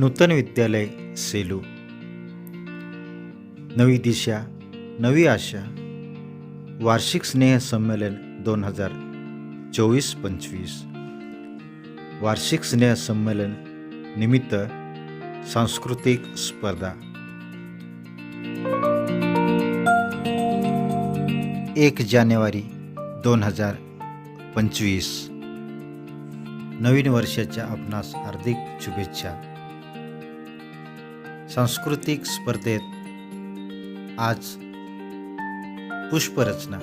नूतन विद्यालय सेलू. नवी दिशा नवी आशा. वार्षिक स्नेह संमेलन दोन हजार चोवीस पंचवीस. वार्षिक स्नेह संमेलन निमित्त सांस्कृतिक स्पर्धा. एक जानेवारी दोन हजार पंचवीस. नवीन वर्षाच्या आपणास हार्दिक शुभेच्छा. सांस्कृतिक स्पर्धेत आज पुष्परचना.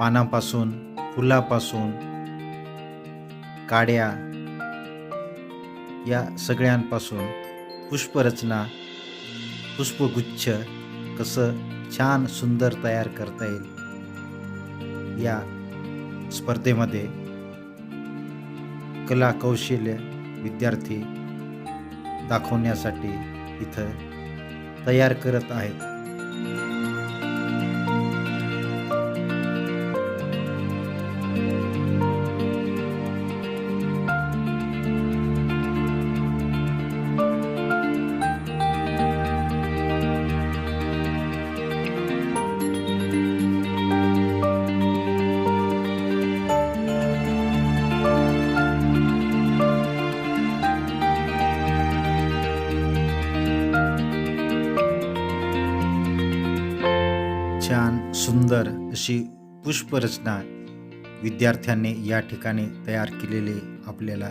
पानापासून फुलापासून काड्या या सगळ्यांपासून पुष्परचना पुष्पगुच्छ कसं छान सुंदर तयार करता येईल या स्पर्धेमध्ये कला कौशल्य विद्यार्थी दाखवण्यासाठी इथं तयार करत आहेत. छान सुंदर अशी पुष्परचना विद्यार्थ्यांनी या ठिकाणी तयार केलेली आपल्याला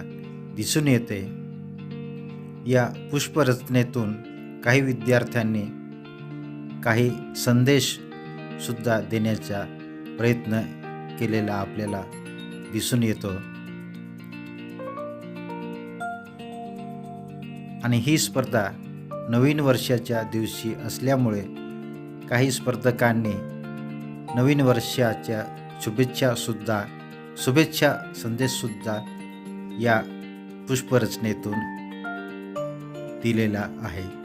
दिसून येते. या पुष्परचनेतून काही विद्यार्थ्यांनी काही संदेश सुद्धा देण्याचा प्रयत्न केलेला आपल्याला दिसून येतो. आणि ही स्पर्धा नवीन वर्षाच्या दिवशी असल्यामुळे काही स्पर्धकांनी नवीन वर्षाच्या शुभेच्छासुद्धा शुभेच्छा संदेशसुद्धा या पुष्परचनेतून दिलेला आहे.